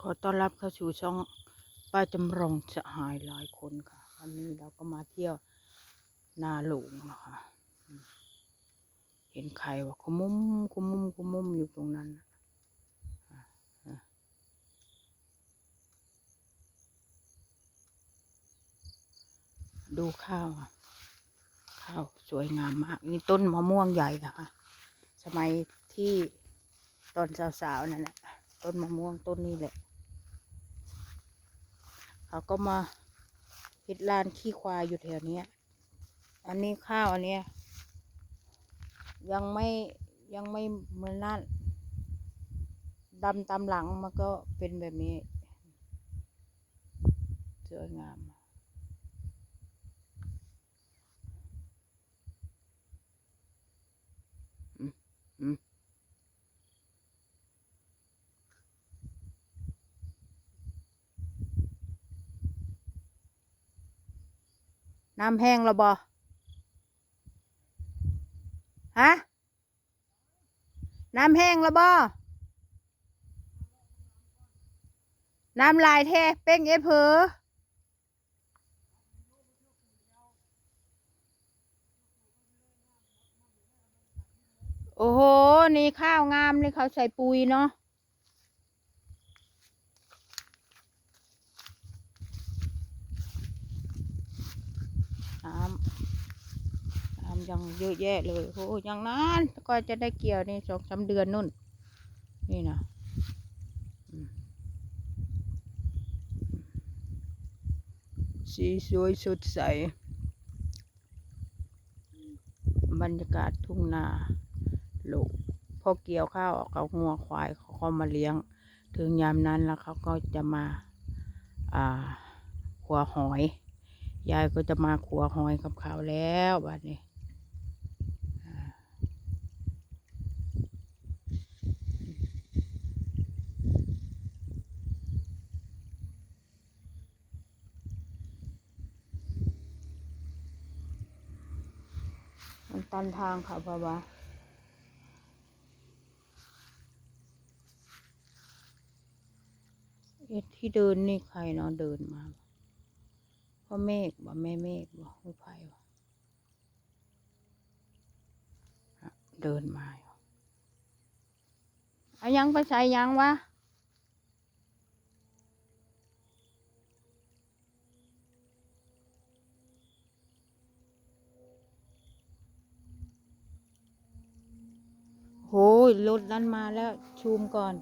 ขอต้อนรับเข้าสู่ช่องป้าจำลองสหายหลายคนค่ะ วันนี้เราก็มาเที่ยวนาหลวงนะคะ เห็นใครว่าขมุมขมุมขมุมอยู่ตรงนั้นดูข้าวข้าวสวยงามมากนี่ต้นมะม่วงใหญ่นะคะ สมัยที่ตอนสาวๆนั่นแหละต้นมะม่วงต้นนี้แหละ เขาก็มาพิดลานขี้ควายอยู่แถวนี้อันนี้ข้าวอันเนี้ยยังไม่ยังไม่เหมือนนั่นดำตามหลังมันก็เป็นแบบนี้สวยงามอืมอืม น้ำแห้งแล้วบอฮะ น้ำแห้งแล้วบอน้ำลายแท้เป้งเอเพอโอ้โห นี่ข้าวงามเลยเขาใส่ปุ๋ยเนาะ น้ำน้ำยังเยอะแยะเลยโอ้ยังนานก็จะได้เกี่ยวนี่สองสามเดือนนู่น นี่นะสีสวยสดใส บรรยากาศทุ่งนาโลกพอเกี่ยวข้าวออกเอางัวควายเขาก็มาเลี้ยง ถึงยามนั้นแล้วเขาก็จะมา อ่าขัวหอย ยายก็จะมาขัวหอยกับเขาแล้วบัดนี้อ่มันตันทางค่ะพ่อบาเอ็ดที่เดินนี่ใครเนาะเดินมา พ่อเมฆบ่แม่เมฆบ่ไม่ไผ่บ่เดินมาอยู่เอายังไปใส่ยังวะโหยรถนั้นมาแล้ว ชูมก่อน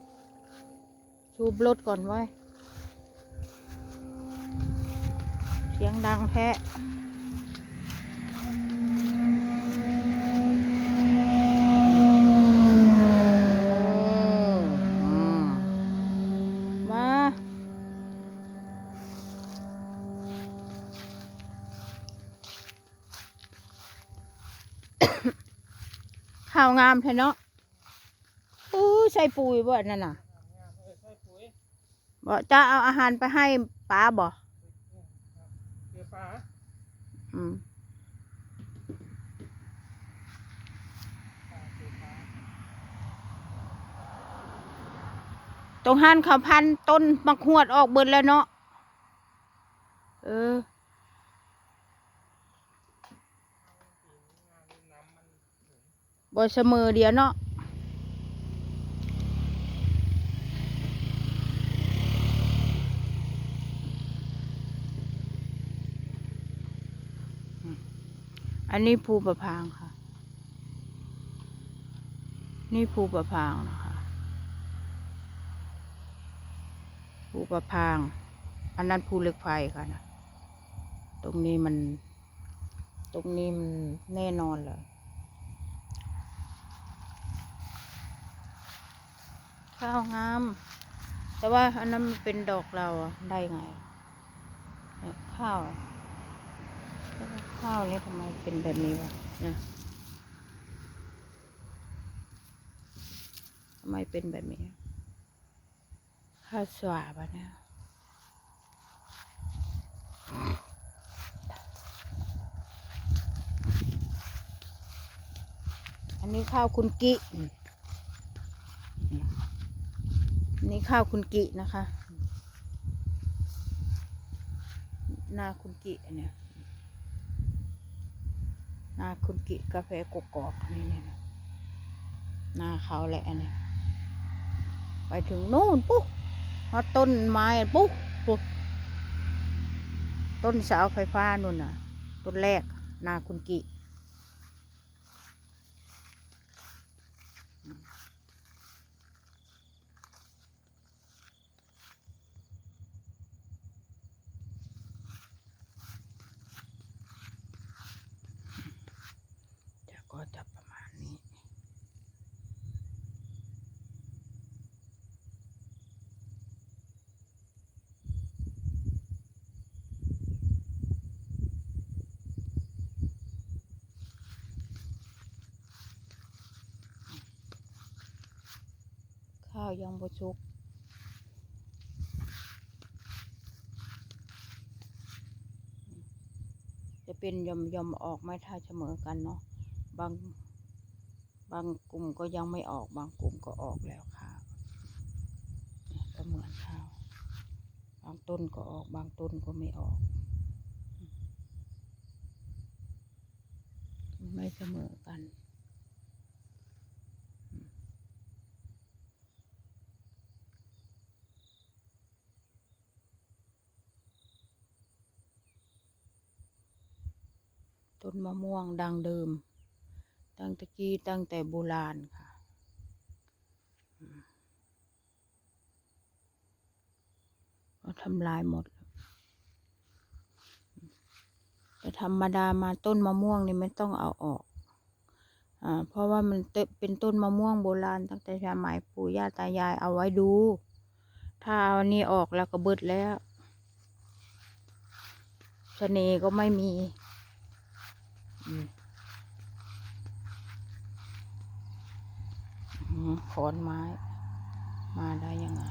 ชูมรถก่อนไว้ เสียงดังแท้อืมาข้าวงามแท้เนาะอู้ใส่ปุ๋ยบ่นั่นน่ะบ่จะเอาอาหารไปให้ป้าบ่ เดี๋ยวปลาอืมตรงหันเขาพันต้นมักหวดออกเบิดแล้วเนาะ เออ บ่เสมอเดียวเนาะ อันนี้ภูประพางค่ะ นี่ภูประพางนะคะ ภูประพาง อันนั้นภูเหล็กไฟค่ะนะ ตรงนี้มัน ตรงนี้มันแน่นอนเลยข้าวงาม แต่ว่าอันนั้นมันเป็นดอกเราได้ไง ข้าว ข้าวนี่ทำไมเป็นแบบนี้วะนะทำไมเป็นแบบนี้ ข้าวสวาบะเนี่ยอันนี้ข้าวคุณกิน,นี่ข้าวคุณกินะคะหน้าคุณกิเนี่ย นาคุณกิกาแฟกกอกๆนี่นี่นาเขาแหละนี่ไปถึงนู่นปุ๊บพอต้นไม้ปุ๊บปุ๊บต้นเสาไฟฟ้านู่นน่ะ ต้นแรกนาคุณกิ จะก็จะประมาณนี้ ข้าวยังบ่ชุกจะเป็นยอมยอมออกไม่เท่าเสมอกันเนาะบางบางกลุ่มก็ยังไม่ออกบางกลุ่มก็ออกแล้วข้าวเนี่ยก็เหมือนข้าวบางต้นก็ออกบางต้นก็ไม่ออก ไม่เสมอกัน ต้นมะม่วงดังเดิม ตั้งตะกี้ตั้งแต่โบราณค่ะ ก็ทำลายหมดแต่ธรรมดามาต้นมะม่วงนี่ไม่ต้องเอาออกอ่าเพราะว่ามันเป็นต้นมะม่วงโบราณ ตั้งแต่สมัยปู่ย่าตายายเอาไว้ดู ถ้าเอานนี้ออกแล้วก็เบิดแล้วเสน่ห์ก็ไม่มี ขอนไม้ มาได้ยังไง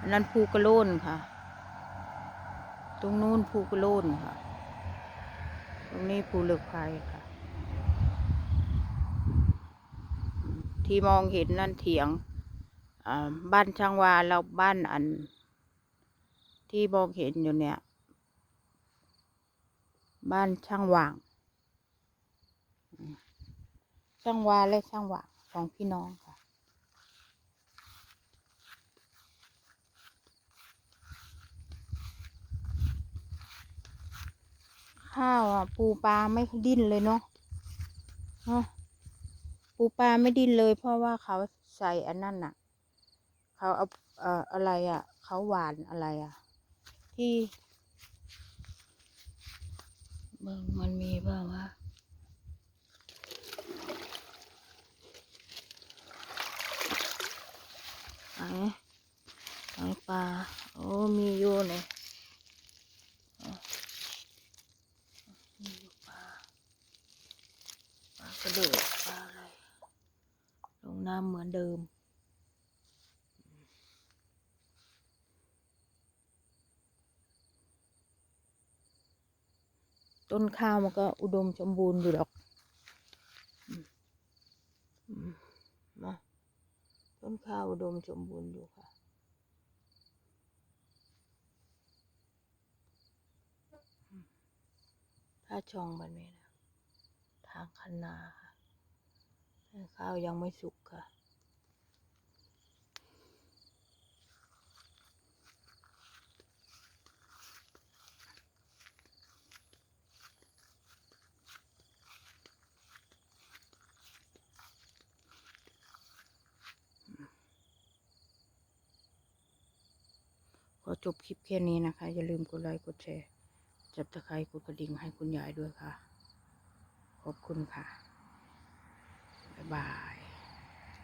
อันนั้นภูกระโลนค่ะ ตรงนู้นภูกระโลนค่ะ ตรงนี้ภูเหลือกไฟค่ะ ที่มองเห็นนั่นเถียง บ้านช่างวาเราบ้านอัน ที่มองเห็นอยู่เนี่ย บ้านช่างวาง ช่างวาและช่างวางสองพี่น้องค่ะ ข้าวอะ ปูปลาไม่ดิ้นเลยเนาะเนาะปูปลาไม่ดิ้นเลยเพราะว่าเขาใส่อันนั้นน่ะ เขาเอาเอ่ออะไรอะ เขาหวานอะไรอะ ที่เบิ่งมันมีบ้างวะไหนไหนปลา โอ้มีอยู่เนี่ยอะมีอยู่ปลา ปลากระเดือกปลาอะไร ลงน้ำเหมือนเดิม ต้นข้าวมันก็อุดมสมบูรณ์อยู่หรอกอืมอืมมาต้นข้าวอุดมสมบูรณ์อยู่ค่ะ ถ้าช่องแบบนี้นะ ทางคันนาค่ะ ข้าวยังไม่สุกค่ะ ขอจบคลิปแค่นี้นะคะ อย่าลืมกดไลค์กดแชร์จับตะไคร้กดกระดิ่งให้คุณยายด้วยค่ะ ขอบคุณค่ะ บ๊ายบาย